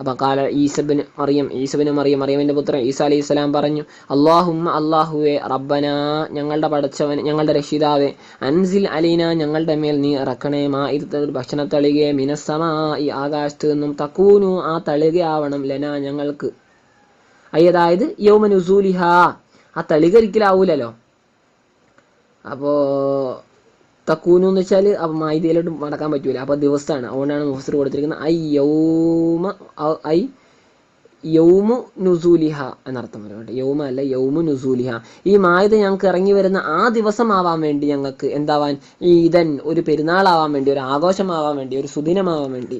അപ്പം കാല ഈസബിന് മറിയം ഈസബിന് മറിയം മറിയമിന്റെ പുത്രൻ ഈസ അലൈഹി സ്വലാം പറഞ്ഞു അള്ളാഹുമ്മ അള്ളാഹുവെ റബ്ബന ഞങ്ങളുടെ പടച്ചവൻ ഞങ്ങളുടെ രക്ഷിതാവെ അൻസിൽ അലീന ഞങ്ങളുടെ മേൽ നീ ഇറക്കണേ മാ ഇരുത്ത ഭക്ഷണ തളികയെ മിനസ്സമാ ഈ ആകാശത്ത് നിന്നും തക്കൂനു ആ തളികയാവണം ലന ഞങ്ങൾക്ക്. അയ്യതായത് യൗമ നുസൂലിഹ ആ തളികരിക്കലാവൂലോ ഒരിക്കലാവൂലല്ലോ അപ്പോ തക്കൂനു എന്ന് വെച്ചാൽ അപ്പം മൈദയിലോട്ട് മടക്കാൻ പറ്റൂല. അപ്പോൾ ദിവസമാണ്. അതുകൊണ്ടാണ് മുഫസർ കൊടുത്തിരിക്കുന്നത് ഐ യൗമ ഐ യൗമു നുസൂലിഹ എന്നർത്ഥം വരും യൗമ അല്ല യൗമു നുസൂലിഹ. ഈ മായത ഞങ്ങൾക്ക് ഇറങ്ങി വരുന്ന ആ ദിവസമാവാൻ വേണ്ടി ഞങ്ങൾക്ക് എന്താവാൻ? ഈദൻ ഒരു പെരുന്നാളാവാൻ വേണ്ടി ഒരു ആഘോഷമാവാൻ വേണ്ടി ഒരു സുദിനമാവാൻ വേണ്ടി.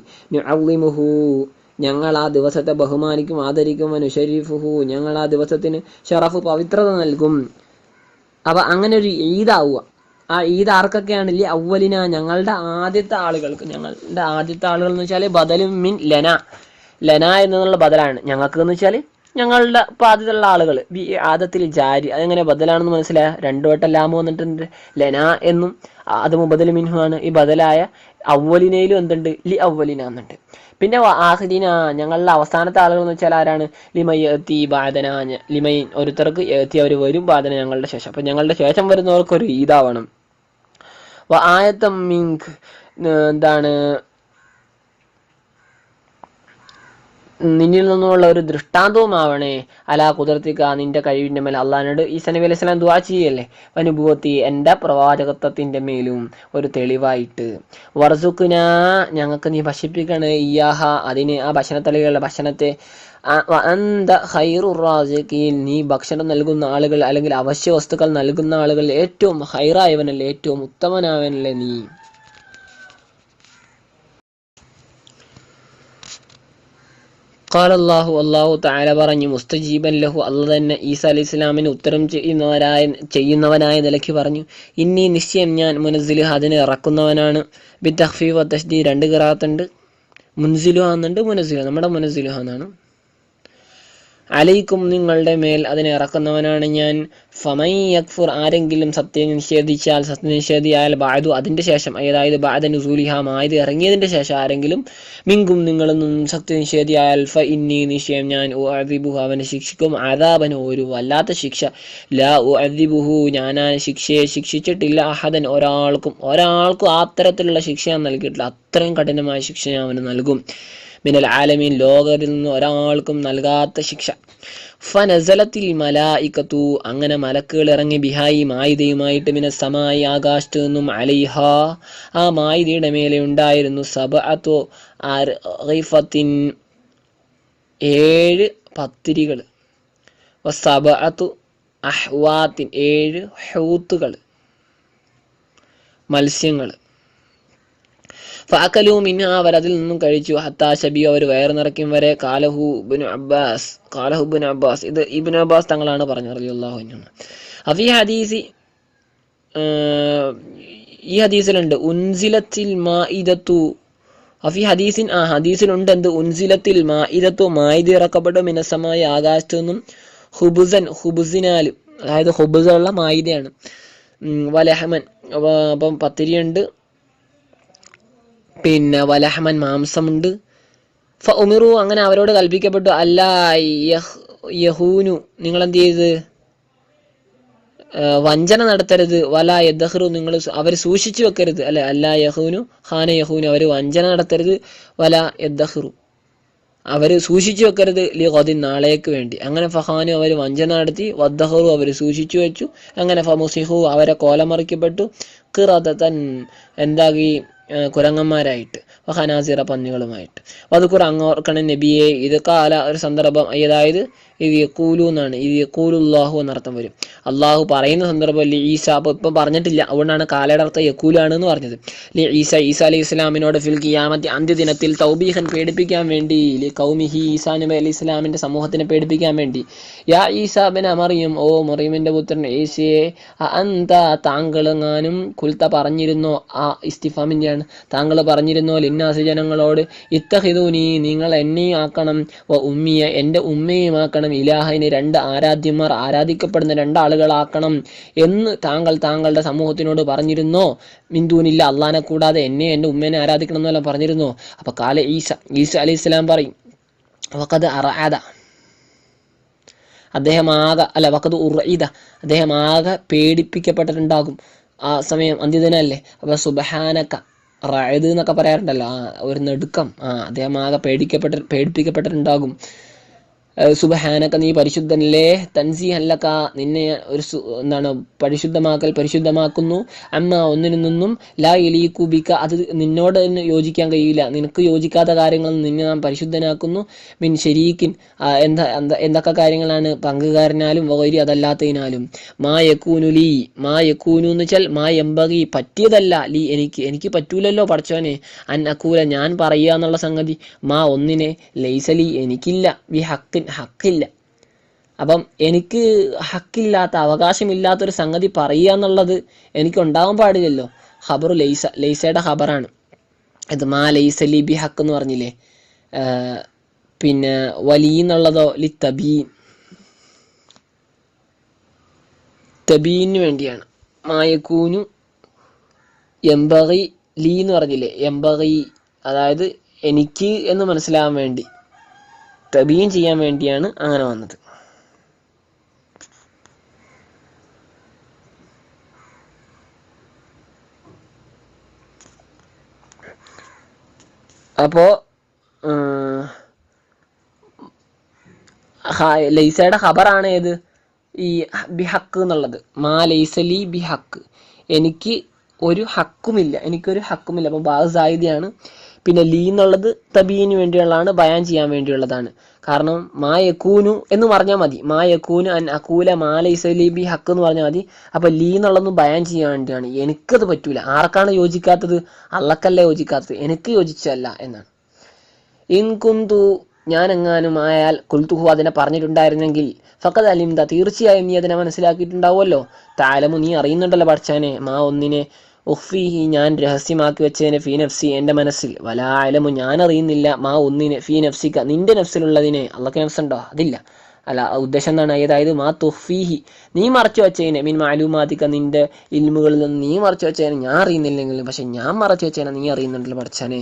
ഞങ്ങൾ ആ ദിവസത്തെ ബഹുമാനിക്കും ആദരിക്കും അനുഷരീഫുഹു ഞങ്ങൾ ആ ദിവസത്തിന് ഷറഫ് പവിത്രത നൽകും. അപ്പൊ അങ്ങനെ ഒരു ഈദാവുക. ആ ഈദ് ആർക്കൊക്കെയാണ് ഇല്ലേ അവലിന ഞങ്ങളുടെ ആദ്യത്തെ ആളുകൾക്ക്. ഞങ്ങളുടെ ആദ്യത്തെ ആളുകൾ എന്ന് വെച്ചാൽ ബദലും മിൻ ലന. ലന എന്നുള്ള ബദലാണ്. ഞങ്ങൾക്ക് എന്ന് വെച്ചാൽ ഞങ്ങളുടെ ആദ്യത്തുള്ള ആളുകൾ ബി ആദത്തിൽ ജാരി അതെങ്ങനെ ബദലാണെന്ന് മനസ്സിലായ? രണ്ടു വട്ടം ലാമ് വന്നിട്ടുണ്ട്. ലന എന്നും അത് മുബദൽ മിൻഹു ആണ്. ഈ ബദലായ അവലിനയിലും എന്തുണ്ട്? ലി അവലിന എന്നുണ്ട് പിന്നെ ആഹിദീന ഞങ്ങളുടെ അവസാനത്തെ ആളുകൾ എന്ന് വെച്ചാൽ ആരാണ്? ലിമയത്തി ബാധന ലിമൈൻ ഒരുത്തർക്ക് എത്തി അവർ വരും ബാധന ഞങ്ങളുടെ ശേഷം. അപ്പൊ ഞങ്ങളുടെ ശേഷം വരുന്നവർക്ക് ഒരു ഈദാവണം ആയത്തം മിങ്ക് എന്താണ് നിന്നിൽ നിന്നുള്ള ഒരു ദൃഷ്ടാന്തവുമാവണേ. അലാ കുതിർത്തിക്ക നിന്റെ കഴിവിന്റെ മേൽ അള്ളഹാനോട് ഈ സനബി അലൈഹി സ്വലാം ദുവാ ചെയ്യല്ലേ? അനുഭവത്തി എന്റെ പ്രവാചകത്വത്തിന്റെ മേലും ഒരു തെളിവായിട്ട്. വർസുക്കുന ഞങ്ങൾക്ക് നീ ഭക്ഷിപ്പിക്കണേ ഇയാഹ അതിന് ആ ഭക്ഷണത്തളികളുടെ ഭക്ഷണത്തെ നീ ഭക്ഷണം നൽകുന്ന ആളുകൾ അല്ലെങ്കിൽ അവശ്യ വസ്തുക്കൾ നൽകുന്ന ആളുകൾ ഏറ്റവും ഹൈറായവനല്ലേ ഏറ്റവും ഉത്തമനായവനല്ലേ നീ. ഖാല അല്ലാഹു അല്ലാഹു തആല പറഞ്ഞു മുസ്തജീബൻ ലഹു അല്ല തന്നെ ഈസ അലി ഇസ്ലാമിന് ഉത്തരം ചെയ്യുന്നവരായ ചെയ്യുന്നവനായ നിലയ്ക്ക് പറഞ്ഞു ഇന്നി നിശ്ചയം ഞാൻ മുനസിലു അതിനെ ഇറക്കുന്നവനാണ്. ബി തഖ്ഫീഫ് തഷ്ദി രണ്ട് കിറാത്തുണ്ട്. മുൻസിലു ആന്നുണ്ട് മുനസിലു നമ്മുടെ മുനസിലു എന്നാണ് അലൈക്കും നിങ്ങളുടെ മേൽ അതിനെ ഇറക്കുന്നവനാണ് ഞാൻ. ഫമൈ യക്ഫുർ ആരെങ്കിലും സത്യം നിഷേധിച്ചാൽ സത്യനിഷേധിയായാൽ ബാദു അതിന്റെ ശേഷം അതായത് ബാധ നുസൂലിഹാം ആയത് ഇറങ്ങിയതിന്റെ ശേഷം ആരെങ്കിലും മിങ്കും നിങ്ങളൊന്നും സത്യനിഷേധിയായാൽ ഫ ഇന്നി നിശ്ചയം ഞാൻ ഉ അദിബുഹു അവനെ ശിക്ഷിക്കും. അതാപന ഒരു വല്ലാത്ത ശിക്ഷ. ലാ ഉ അദിബുഹു ആ ശിക്ഷയെ ശിക്ഷിച്ചിട്ടില്ല. അഹദൻ ഒരാൾക്കും ഒരാൾക്കും ആ തരത്തിലുള്ള ശിക്ഷ ഞാൻ നൽകിയിട്ടില്ല. അത്രയും കഠിനമായ ശിക്ഷ ഞാൻ അവന് നൽകും. മിനൽ ആലമീൻ ലോകത്തിൽ നിന്ന് ഒരാൾക്കും നൽകാത്ത ശിക്ഷ. ഫനസലത്തിൽ മലായിക്കത്തു അങ്ങനെ മലക്കുകൾ ഇറങ്ങി ബിഹായി മായിതയുമായിട്ട് മിന സമായി ആകാശത്തു നിന്നും അലിഹ ആ മായിതയുടെ മേലെ ഉണ്ടായിരുന്നു സബഅത്തു അർഗിഫത്തിൻ ഏഴ് പത്തിരികൾ. സബഅത്തു അഹ്വാത്തിൻ ഏഴ് ഹൂത്തുകൾ. മത്സ്യങ്ങൾ. ഫാക്കലു മിന്ന അവർ അതിൽ നിന്നും കഴിച്ചു. ഹത്താ ഷബി അവർ വയർ നിറയ്ക്കും വരെ. കാലഹു ഇബ്നു അബ്ബാസ് കാലഹു ഇബ്നു അബ്ബാസ്. ഇത് ഇബിൻ അബ്ബാസ് തങ്ങളാണ് പറഞ്ഞത് അൻഹു. അഫി ഹദീസി ഈ ഹദീസിലുണ്ട്. ഉൻസിലത്തിൽ മാ ഇതത്തു അഫി ഹദീസിൻ ആ ഹദീസിലുണ്ട് എന്ത്? ഉൻസിലത്തിൽ മാ ഇതത്തു മായിദ് ഇറക്കപ്പെട്ടു മിനസമായ ആകാശത്തു നിന്നും ഹുബുസൻ ഹുബുസിനാൽ. അതായത് ഹുബുസുള്ള മായിതയാണ് വലഹമൻ. അപ്പം പത്തിരിയുണ്ട്. പിന്നെ വലഹമൻ മാംസമുണ്ട്. ഫ ഉമിറു അങ്ങനെ അവരോട് കൽപ്പിക്കപ്പെട്ടു. അല്ല യഹൂനു നിങ്ങൾ എന്ത് ചെയ്ത് വഞ്ചന നടത്തരുത്. വല യദ്ഹറു നിങ്ങൾ അവർ സൂക്ഷിച്ചു വെക്കരുത്. അല്ലെ അല്ല യഹൂനു ഹാന യഹൂനു അവർ വഞ്ചന നടത്തരുത്. വല യദ്ഹറു. അവർ സൂക്ഷിച്ചു വെക്കരുത് ലി നാളേക്ക് വേണ്ടി. അങ്ങനെ ഫഹാനു അവർ വഞ്ചന നടത്തി വദ്ദഹറു അവർ സൂക്ഷിച്ചു വെച്ചു. അങ്ങനെ ഫമുസിഹു അവരെ കോലമറിക്കപ്പെട്ടു. ഖിറദതൻ എന്താകി കുരങ്ങന്മാരായിട്ട് ഹനാസിറ പന്നികളുമായിട്ട്. വതുക്കുർ അങ്ങോർക്കണ നബിയെ ഇത് കാല ഒരു സന്ദർഭം അതായത് ഇത് യക്കൂലു എന്നാണ് ഇത് യക്കൂലുല്ലാഹു എന്നർത്ഥം വരും. അള്ളാഹു പറയുന്ന സന്ദർഭം ലി ഈസ? അപ്പൊ ഇപ്പം പറഞ്ഞിട്ടില്ല. അതുകൊണ്ടാണ് കാലയുടെ അർത്ഥം യക്കൂലാണ് എന്ന് പറഞ്ഞത്. ലി ഈസ ഈസ അലൈഹി ഇസ്ലാമിനോട് ഫിൽ കിയാമത്തി അന്ത്യദിനത്തിൽ തൗബീഹൻ പേടിപ്പിക്കാൻ വേണ്ടി ലി കൗമിഹി ഈസാ നബി അലി ഇസ്ലാമിന്റെ സമൂഹത്തിനെ പേടിപ്പിക്കാൻ വേണ്ടി. യാ ഈസാബിൻ ബിൻ മറിയം ഓ മറിയമിന്റെ പുത്രൻ ഈസയെ അന്ത താങ്കളെങ്ങാനും കുൽത്ത പറഞ്ഞിരുന്നോ? ആ ഇസ്തിഫാമിന്റെയാണ്. താങ്കൾ പറഞ്ഞിരുന്നോ? ലിന്നാസി ജനങ്ങളോട് ഇത്തഹിദൂനി നിങ്ങൾ എന്നെയും ആക്കണം വ ഉമ്മിയ എന്റെ ഉമ്മയും ആക്കണം. ഇലാഹിനെ രണ്ട് ആരാധ്യന്മാർ ആരാധിക്കപ്പെടുന്ന രണ്ടാളുകളാക്കണം എന്ന് താങ്കൾ താങ്കളുടെ സമൂഹത്തിനോട് പറഞ്ഞിരുന്നോ? മിന്ദൂനില്ല അള്ളാനെ കൂടാതെ എന്നെ എന്റെ ഉമ്മേനെ ആരാധിക്കണം എന്നെല്ലാം പറഞ്ഞിരുന്നോ? അപ്പൊ കാല ഈസ ഈസ അലി ഇസ്ലാം പറയും വക്കത് അറാദ. അദ്ദേഹം ആകെ അല്ല വക്കത് ഉറീദ അദ്ദേഹം ആകെ പേടിപ്പിക്കപ്പെട്ടിട്ടുണ്ടാകും. ആ സമയം അന്ത്യദിനല്ലേ അപ്പൊ സുബഹാനക്ക റായത് എന്നൊക്കെ പറയാറുണ്ടല്ലോ. ആ ഒരു നെടുക്കം. ആ അദ്ദേഹം ആകെ പേടിക്കപ്പെട്ട് പേടിപ്പിക്കപ്പെട്ടിട്ടുണ്ടാകും. ഏഹ് സുബ്ഹാനക നീ പരിശുദ്ധനല്ലേ? തൻസി അല്ലക്ക നിന്നെ ഒരു എന്താണ് പരിശുദ്ധമാക്കൽ പരിശുദ്ധമാക്കുന്നു. അമ്മ ഒന്നിനു നിന്നും ലാ ഇലീക്കു ബിക അത് നിന്നോട് യോജിക്കാൻ കഴിയില്ല. നിനക്ക് യോജിക്കാത്ത കാര്യങ്ങൾ നിന്നെ നാം പരിശുദ്ധനാക്കുന്നു. മിൻ ശരീക്കിൻ എന്താ എന്താ എന്തൊക്കെ കാര്യങ്ങളാണ് പങ്കുകാരനാലും വകരി അതല്ലാത്തതിനാലും. മാ യക്കൂനു ലീ മാ യക്കൂനു എന്ന് വെച്ചാൽ മാ എമ്പകി പറ്റിയതല്ല. ലീ എനിക്ക് എനിക്ക് പറ്റൂലല്ലോ പഠിച്ചോനെ അൻ അക്കൂല ഞാൻ പറയുക എന്നുള്ള സംഗതി. മാ ഒന്നിനെ ലൈസലി എനിക്കില്ല. വി ഹക്കിൻ ഹക്കില്ല. അപ്പം എനിക്ക് ഹക്കില്ലാത്ത അവകാശമില്ലാത്തൊരു സംഗതി പറയുക എന്നുള്ളത് എനിക്ക് ഉണ്ടാവാൻ പാടില്ലല്ലോ. ഖബറു ലൈസ ലൈസയുടെ ഖബറാണ്. ഇത് മാ ലൈസ ലിബി ഹക്ക് എന്ന് പറഞ്ഞില്ലേ? പിന്നെ വലി എന്നുള്ളതോ ലി തബീൻ. തബീന് വേണ്ടിയാണ്. മായക്കൂനു എംബറി ലീ എന്ന് പറഞ്ഞില്ലേ? എംബറി അതായത് എനിക്ക് എന്ന് മനസ്സിലാവാൻ വേണ്ടി. തബീൻ ചെയ്യാൻ വേണ്ടിയാണ് അങ്ങനെ വന്നത്. അപ്പോ ലൈസയുടെ ഖബറാണ് ഏത്? ഈ ബിഹക്ക് എന്നുള്ളത്. മാ ലൈസലി ബിഹക്ക് എനിക്ക് ഒരു ഹക്കുമില്ല. എനിക്കൊരു ഹക്കുമില്ല. അപ്പോൾ ബാഗ് സായിദിയാണ് പിന്നെ ലീ എന്നുള്ളത് തബീന് വേണ്ടിയുള്ളതാണ് ബയാൻ ചെയ്യാൻ വേണ്ടിയുള്ളതാണ്. കാരണം മാ യക്കൂനു എന്ന് പറഞ്ഞാൽ മതി. മാ യക്കൂനു അൻ അക്കൂല മാ ലൈസലി ബി ഹക്ക് എന്ന് പറഞ്ഞാൽ മതി. അപ്പൊ ലീ എന്നുള്ളതൊന്നും ബയാൻ ചെയ്യാൻ വേണ്ടിയാണ്. എനിക്കത് പറ്റൂല. ആർക്കാണ് യോജിക്കാത്തത്? അള്ളക്കല്ല യോജിക്കാത്തത്. എനിക്ക് യോജിച്ചല്ല എന്നാണ്. ഇൻകുന്തു ഞാൻ എങ്ങാനും ആയാൽ കുൽത്തുഹു അതിനെ പറഞ്ഞിട്ടുണ്ടായിരുന്നെങ്കിൽ ഫക്കത് അലിംദ തീർച്ചയായും നീ അതിനെ മനസ്സിലാക്കിയിട്ടുണ്ടാവുമല്ലോ. താലമു നീ അറിയുന്നുണ്ടല്ലോ പഠിച്ചാനെ. മാ ഒന്നിനെ ഉഫ്ഫീഹി ഞാൻ രഹസ്യമാക്കി വെച്ചതിന് ഫീ നഫ്സി എന്റെ മനസ്സിൽ. വലാ അലമു ഞാൻ അറിയുന്നില്ല മാ ഒന്നിനെ ഫീ നഫ്സിക്ക. നിന്റെ നഫ്സിലുള്ളതിനെ അള്ളക്ക് നഫ്സുണ്ടോ? അതില്ല. അല്ല ഉദ്ദേശം എന്താണ്? അതായത് മാ തുഫീഹി നീ മറച്ചു വെച്ചതിനെ മീൻ മാലൂമാതിക്ക നിന്റെ ഇൽമുകളിൽ നിന്ന് നീ മറച്ചു വെച്ചതിനെ ഞാൻ അറിയുന്നില്ലെങ്കിലും പക്ഷെ ഞാൻ മറച്ചു വെച്ചതിനെ നീ അറിയുന്നുണ്ടല്ലോ പഠിച്ചാനെ.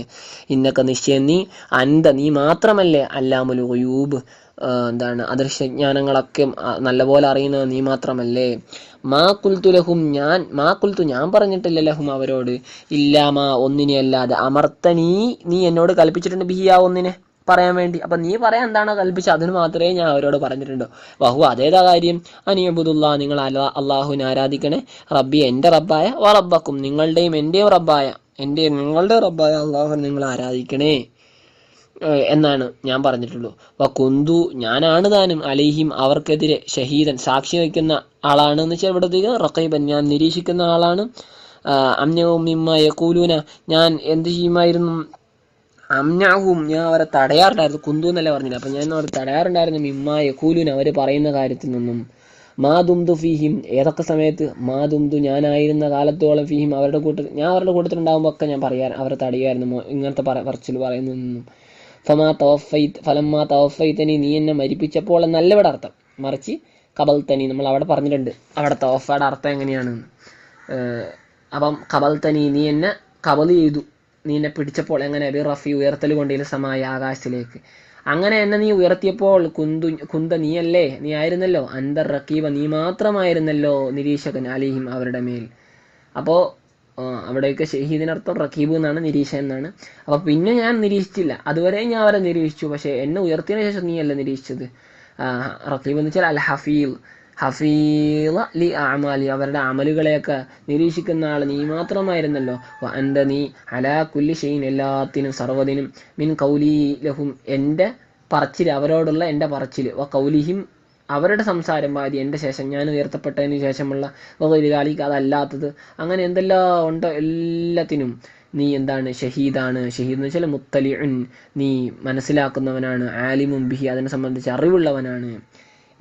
ഇന്നൊക്കെ നിശ്ചയം നീ അന്ത നീ മാത്രമല്ലേ അല്ലാമുൽ ഖുയൂബ് ആ, എന്താണ് അദൃശ്യജ്ഞാനങ്ങളൊക്കെ നല്ലപോലെ അറിയുന്നത് നീ മാത്രമല്ലേ? മാ കുൽത്തു ലഹും ഞാൻ മാ കുൽത്തു ഞാൻ പറഞ്ഞിട്ടില്ല ലഹും അവരോട്. ഇല്ലാമാ ഒന്നിനെ അല്ലാതെ. അമർത്ത നീ നീ എന്നോട് കൽപ്പിച്ചിട്ടുണ്ട് ബിഹിയാ ഒന്നിനെ പറയാൻ വേണ്ടി. അപ്പൊ നീ പറയാൻ എന്താണോ കൽപ്പിച്ച അതിന് മാത്രമേ ഞാൻ അവരോട് പറഞ്ഞിട്ടുണ്ടോ. വഹു അതേതാ കാര്യം? അനിയബുദുല്ല നിങ്ങൾ അല്ലാ അള്ളാഹുവിനെ ആരാധിക്കണേ? റബ്ബി എന്റെ റബ്ബായ വ നിങ്ങളുടെയും എന്റെയും റബ്ബായ എന്റെ നിങ്ങളുടെ റബ്ബായ അള്ളാഹു നിങ്ങൾ ആരാധിക്കണേ? എന്നാണ് ഞാൻ പറഞ്ഞിട്ടുള്ളൂ. വ കുന്തു ഞാനാണ് താനും അലൈഹിം അവർക്കെതിരെ ഷഹീദൻ സാക്ഷി വയ്ക്കുന്ന ആളാണ് എന്ന് വെച്ചാൽ ഇവിടെ റക്കൈബൻ ഞാൻ നിരീക്ഷിക്കുന്ന ആളാണ്. അമ്യവും മിമ്മ യക്കൂലൂന ഞാൻ എന്ത് ചെയ്യുമായിരുന്നു? അമ്നാഹും ഞാൻ അവരെ തടയാറുണ്ടായിരുന്നു. കുന്തു എന്നല്ല പറഞ്ഞില്ല? അപ്പൊ ഞാൻ അവരെ തടയാറുണ്ടായിരുന്നു. മിമ്മ യക്കൂലൂന അവർ പറയുന്ന കാര്യത്തിൽ നിന്നും. മാ ദുംതു ഫീഹിം ഏതൊക്കെ സമയത്ത്? മാ ദുംതു ഞാനായിരുന്ന കാലത്തോളം ഫീഹിം അവരുടെ കൂട്ടത്തിൽ ഞാൻ അവരുടെ കൂട്ടത്തിലുണ്ടാകുമ്പോൾ ഒക്കെ ഞാൻ പറയാൻ അവരെ തടയായിരുന്നു ഇങ്ങനത്തെ പറ പറച്ചിൽ പറയുന്നതൊന്നും ഫമാ തവഫൈത്ത് ഫലമ്മാ തവഫൈത്തനി നീ എന്നെ മരിപ്പിച്ചപ്പോൾ എന്നല്ല ഇവിടെ അർത്ഥം. മറിച്ച് കബൽ തനി നമ്മൾ അവിടെ പറഞ്ഞിട്ടുണ്ട്. അവിടെ തവഫയുടെ അർത്ഥം എങ്ങനെയാണെന്ന്. അപ്പം കബൽ തനി നീ എന്നെ കബൽ ചെയ്തു. നീ എന്നെ പിടിച്ചപ്പോൾ എങ്ങനെ? ബി റഫി ഉയർത്തൽ കൊണ്ടില്ല സമായ ആകാശത്തിലേക്ക്. അങ്ങനെ എന്നെ നീ ഉയർത്തിയപ്പോൾ കുന്തു കുന്ത നീയല്ലേ? നീ ആയിരുന്നല്ലോ? അന്തർ റക്കീബ നീ മാത്രമായിരുന്നല്ലോ നിരീക്ഷകൻ അലിഹിം അവരുടെ മേൽ. അപ്പോൾ അവിടെയൊക്കെ ഷഹീദിനർത്ഥം റക്കീബ് എന്നാണ് നിരീക്ഷ എന്നാണ്. അപ്പോൾ പിന്നെ ഞാൻ നിരീക്ഷിച്ചില്ല. അതുവരെ ഞാൻ അവരെ നിരീക്ഷിച്ചു. പക്ഷേ എന്നെ ഉയർത്തിയതിനു ശേഷം നീയല്ല നിരീക്ഷിച്ചത്? റക്കീബ് എന്ന് വെച്ചാൽ അൽ ഹഫീൽ ഹഫീല ലി അമാലി അവരുടെ അമലുകളെയൊക്കെ നിരീക്ഷിക്കുന്ന ആൾ നീ മാത്രമായിരുന്നല്ലോ. അന്ത നീ അലാ കുല്ലി ഷെയ്ൻ എല്ലാത്തിനും സർവതിനും മിൻ കൗലി ലഹും. എന്റെ പറച്ചിൽ അവരോടുള്ള എന്റെ പറച്ചിൽ വ കൗലിഹിം അവരുടെ സംസാരം വാരി എന്റെ ശേഷം ഞാൻ ഉയർത്തപ്പെട്ടതിന് ശേഷമുള്ള വകൈലികാലിക്ക് അതല്ലാത്തത്. അങ്ങനെ എന്തെല്ലാം ഉണ്ടോ എല്ലാത്തിനും. നീ എന്താണ്? ഷഹീദാണ്. ഷഹീദ് എന്ന് വെച്ചാൽ മുത്തലിഉൻ. നീ മനസ്സിലാക്കുന്നവനാണ്. ആലിമും ബിഹി അതിനെ സംബന്ധിച്ച് അറിവുള്ളവനാണ്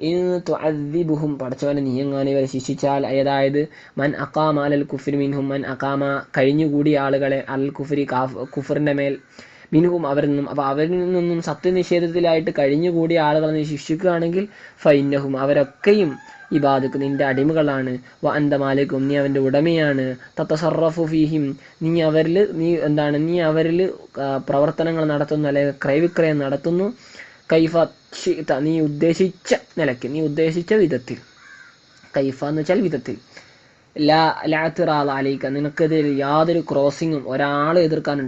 ും. പഠിച്ചവനെ നീ ഇവരെ ശിക്ഷിച്ചാൽ അതായത് മൻ അക്കാമ അലൽ കുഫിർ മിൻഹും മൻ അക്കാമ കഴിഞ്ഞുകൂടിയ ആളുകളെ അൽ കുഫരി കാഫ് കുഫറിന്റെ മേൽ മിൻഹും അവരിൽ നിന്നും അപ്പോൾ അവരിൽ നിന്നും സത്യനിഷേധത്തിലായിട്ട് കഴിഞ്ഞുകൂടിയ ആളുകളെ നീ ശിക്ഷിക്കുകയാണെങ്കിൽ ഫൈനഹും അവരൊക്കെയും ഈ ബാധക്ക് നിന്റെ അടിമകളാണ്. വ അന്ത മാലിക്കും നീ അവന്റെ ഉടമയാണ്. തത്തസറഫു ഫീഹിം നീ അവരിൽ നീ എന്താണ്? നീ അവരിൽ പ്രവർത്തനങ്ങൾ നടത്തുന്നു അല്ലെങ്കിൽ ക്രയവിക്രയം നടത്തുന്നു. കൈഫ നീ ഉദ്ദേശിച്ച നിലയ്ക്ക് നീ ഉദ്ദേശിച്ച വിധത്തിൽ. കൈഫ എന്ന് വെച്ചാൽ വിധത്തിൽ. ലാ ലാത്തിറാൽ അലൈക്ക നിനക്കെതിരെ യാതൊരു ക്രോസിങ്ങും ഒരാളും എതിർക്കാൻ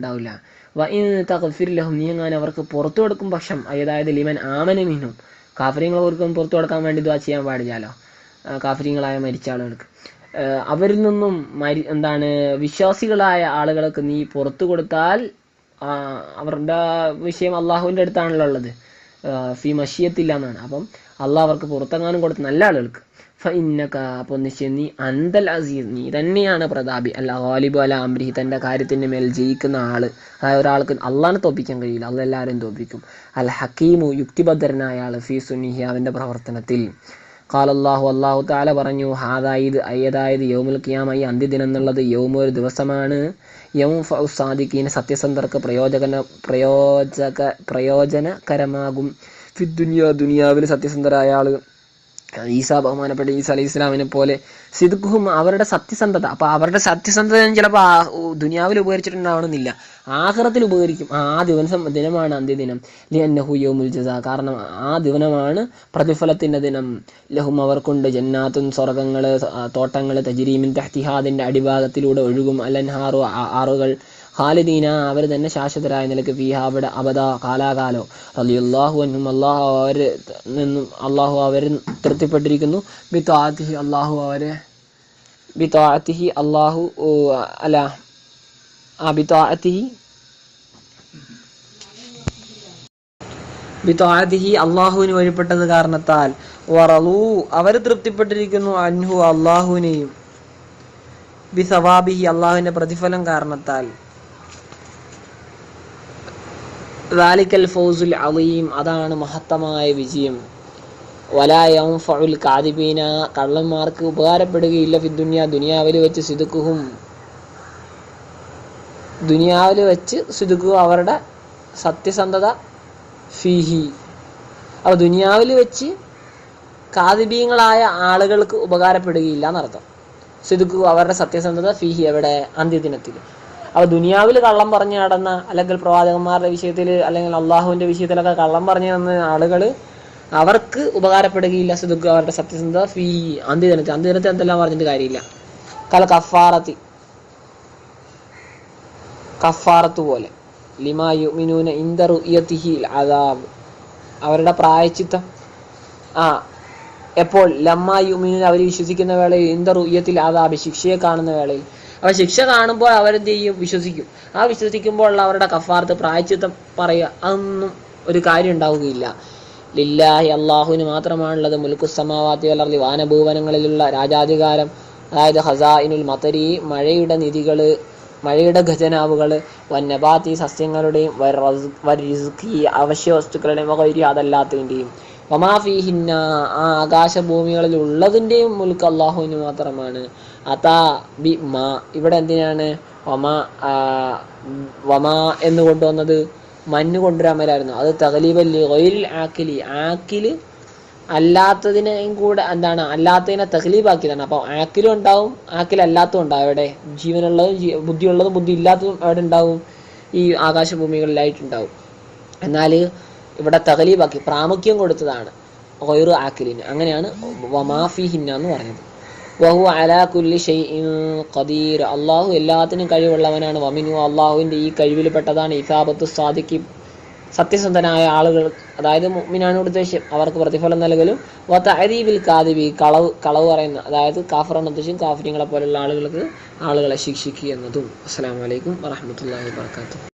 ഉണ്ടാവില്ല വ ഇൻ തഗ്ഫിർ ലഹും നീ എങ്ങാനും അവർക്ക് പുറത്തു കൊടുക്കും പക്ഷം അതായത് ലിമൻ ആമന മീനും കാഫര്യങ്ങൾ അവർക്കും പുറത്തു കൊടുക്കാൻ വേണ്ടി ദ്വാ ചെയ്യാൻ പാടില്ലല്ലോ. കാഫര്യങ്ങളായ മരിച്ച ആളുകൾക്ക് അവരിൽ നിന്നും മരി എന്താണ് വിശ്വാസികളായ ആളുകൾക്ക് നീ പുറത്തു കൊടുത്താൽ അവരുടെ വിഷയം അള്ളാഹുവിന്റെ അടുത്താണല്ലോ ഉള്ളത്. ഫി മഷിയത്തില്ല എന്നാണ് അപ്പം അള്ളാഹ് അവർക്ക് പുറത്തെങ്ങാനും കൊടുത്ത് നല്ല ആളുകൾക്ക്. ഫഇന്നക അപ്പോൾ നിശ്ചയം നീ അന്തൽ അസീസ് നീ തന്നെയാണ് പ്രതാപി. അല്ല ഗാലിബു അല അംരി തന്റെ കാര്യത്തിന്റെ മേൽ ജയിക്കുന്ന ആൾ. അതായത് ഒരാൾക്ക് അള്ളാഹിനെ തോപ്പിക്കാൻ കഴിയില്ല. അള്ള എല്ലാവരും തോപ്പിക്കും അൽ ഹക്കീമു യുക്തിഭദ്രനായ ആൾ ഫീസുനിഹി അവന്റെ അവന്റെ പ്രവർത്തനത്തിൽ. കാലല്ലാഹു അള്ളാഹു താല പറഞ്ഞു ഹാതായത് അയ്യതായത് യൗമുൽ ക്യാമായി അന്ത്യദിനം എന്നുള്ളത് യൗമ ഒരു ദിവസമാണ്. യൗം ഫൗസാദിക്കീന് സത്യസന്ധർക്ക് പ്രയോജകന പ്രയോജക പ്രയോജനകരമാകും. ഫിദ്ദുനിയ ദുനിയാവിൽ സത്യസന്ധരായ ആളുകൾ ഈസ ബഹുമാനപ്പെട്ട ഈസ അലൈഹി ഇസ്ലാമിനെ പോലെ സിദ്ഖുഹും അവരുടെ സത്യസന്ധത. അപ്പോൾ അവരുടെ സത്യസന്ധത ചിലപ്പോൾ ദുനിയാവിൽ ഉപകരിച്ചിട്ടുണ്ടാവണമെന്നില്ല. ആഹ്റത്തിൽ ഉപകരിക്കും. ആ ദിവസം ദിനമാണ് അന്ത്യദിനം. ലിയന്നഹു യൗമുൽ ജസാ. കാരണം ആ ദിവനമാണ് പ്രതിഫലത്തിന്റെ ദിനം. ലഹും അവർക്കുണ്ട് ജന്നാത്തും സ്വർഗങ്ങൾ തോട്ടങ്ങൾ തജിരീമിൻ തഹ്തിഹാദിന്റെ അടിഭാഗത്തിലൂടെ ഒഴുകും. അലൻഹാറു ആറുകൾ ഖാലിദീന അവർ തന്നെ ശാശ്വതരായ നിലയ്ക്ക് ഫീഹ അബദ കാലാകാലോ. റളിയല്ലാഹു എന്നും അള്ളാഹു അവർ നിന്നും അള്ളാഹു അവർ തൃപ്തിപ്പെട്ടിരിക്കുന്നു. ബിത്താത്തിഹി അള്ളാഹു അവരെ ബിത്താത്തിഹി അള്ളാഹു ഓ, അല്ല ആ ബിത്താത്തിഹി ബിത്താത്തിഹി അള്ളാഹുവിന് വഴിപ്പെട്ടത് കാരണത്താൽ വറലൂ അവർ തൃപ്തിപ്പെട്ടിരിക്കുന്നു അൻഹു അള്ളാഹുവിനെയും ബി സവാബിഹി അള്ളാഹുവിന്റെ പ്രതിഫലം കാരണത്താൽ. ദാലിക്കൽ ഫൗസുൽ അലീം അതാണ് മഹത്തമായ വിജയം. വലായം ഫഉൽ കാദിബീന. കള്ളന്മാർക്ക് ഉപകാരപ്പെടുകയില്ല ഫിദ്ദുനിയ ദുനിയാവിൽ വെച്ച് സിദുക്കുഹും ദുനിയാവിൽ വെച്ച് സിദുക്കു അവരുടെ സത്യസന്ധത ഫീഹി. അപ്പോൾ ദുനിയാവിൽ വെച്ച് കാതിബീങ്ങളായ ആളുകൾക്ക് ഉപകാരപ്പെടുകയില്ല എന്നർത്ഥം. സിദുക്കു അവരുടെ സത്യസന്ധത ഫീഹി എവിടെ? അന്ത്യദിനത്തിൽ. അപ്പോൾ ദുനിയാവിൽ കള്ളം പറഞ്ഞു നടന്ന അല്ലെങ്കിൽ പ്രവാചകന്മാരുടെ വിഷയത്തിൽ അല്ലെങ്കിൽ അള്ളാഹുവിന്റെ വിഷയത്തിലൊക്കെ കള്ളം പറഞ്ഞു നടന്ന ആളുകൾ അവർക്ക് ഉപകാരപ്പെടുകയില്ല സുദുഖ് അവരുടെ സത്യസന്ധത ഫീ അന്ത്യദിനത്തെ അന്ത്യദിനത്തെ എന്തെല്ലാം പറഞ്ഞിട്ട് കാര്യമില്ല. കല കഫാറത്തി. കഫാറത്ത് പോലെ. ലിമാ യുമിനൂന ഇന്ദറു അദാബ് അവരുടെ പ്രായച്ചിത്തം. ആ എപ്പോൾ? ലമ്മ മിനൂന അവർ വിശ്വസിക്കുന്ന വേളയിൽ ഇന്ദറു ഇയത്തിൽ അതാബ് ശിക്ഷയെ കാണുന്ന വേളയിൽ. അവ ശിക്ഷ കാണുമ്പോൾ അവരെന്ത് ചെയ്യും? വിശ്വസിക്കും. ആ വിശ്വസിക്കുമ്പോൾ ഉള്ള അവരുടെ കഫാർത്ത് പ്രായച്ചിത്തം പറയുക അതൊന്നും ഒരു കാര്യം ഉണ്ടാവുകയില്ല. ലില്ലാഹി അള്ളാഹുവിന് മാത്രമാണുള്ളത് മുൽക്കു സമാവാത്തി വളർത്തി വാനഭൂവനങ്ങളിലുള്ള രാജാധികാരം. അതായത് ഹസാഇനുൽ മതരി മഴയുടെ നിധികൾ മഴയുടെ ഖജനാവുകൾ വന്നബാത്തി സസ്യങ്ങളുടെയും വരിസ്ഖി അവശ്യ വസ്തുക്കളുടെയും വകരി അതല്ലാത്തതിന്റെയും വമാഫിഹിന്ന ആ ആകാശഭൂമികളിൽ ഉള്ളതിന്റെയും മുൽക്ക് അള്ളാഹുവിന് മാത്രമാണ്. അതാ ബി മാ. ഇവിടെ എന്തിനാണ്? വമ വമ എന്ന് കൊണ്ടുവന്നത്? മഞ്ഞ് കൊണ്ടുവരാൻ മേലായിരുന്നു. അത് തകലീബല്ലി ഒയിൽ ആക്കിലി ആക്കിൽ അല്ലാത്തതിനെയും കൂടെ എന്താണ്? അല്ലാത്തതിനെ തകലീബാക്കിയതാണ് അപ്പോൾ ആക്കിലും ഉണ്ടാവും ആക്കിലല്ലാത്തതും ഉണ്ടാവും അവിടെ. ജീവനുള്ളതും ബുദ്ധിയുള്ളതും ബുദ്ധി ഇല്ലാത്തതും അവിടെ ഉണ്ടാവും. ഈ ആകാശഭൂമികളിലായിട്ടുണ്ടാവും. എന്നാൽ ഇവിടെ തകലീബാക്കി പ്രാമുഖ്യം കൊടുത്തതാണ് ഒയറു ആക്കിലിന് അങ്ങനെയാണ് വമാഫി ഹിന്ന എന്ന് പറഞ്ഞത് വഹു അലാ കുല്ലി ഷൈഇൻ ഖദീർ. അള്ളാഹു എല്ലാത്തിനും കഴിവുള്ളവനാണ്. വമിനു അള്ളാഹുവിന്റെ ഈ കഴിവിൽപ്പെട്ടതാണ് ഇസാബത്തു സാധിക്കും സത്യസന്ധനായ ആളുകൾ അതായത് മിനാണ് ഉദ്ദേശം അവർക്ക് പ്രതിഫലം നൽകലും വതഅരീബിൽ കാതിബി കളവ് കളവ് പറയുന്ന അതായത് കാഫറാണ് ഉദ്ദേശം കാഫര്യങ്ങളെ പോലുള്ള ആളുകൾക്ക് ആളുകളെ ശിക്ഷിക്കുക എന്നതും അസ്സാം വലൈക്കും വറഹ്മത്തുള്ളാഹി വബറകാതുഹു.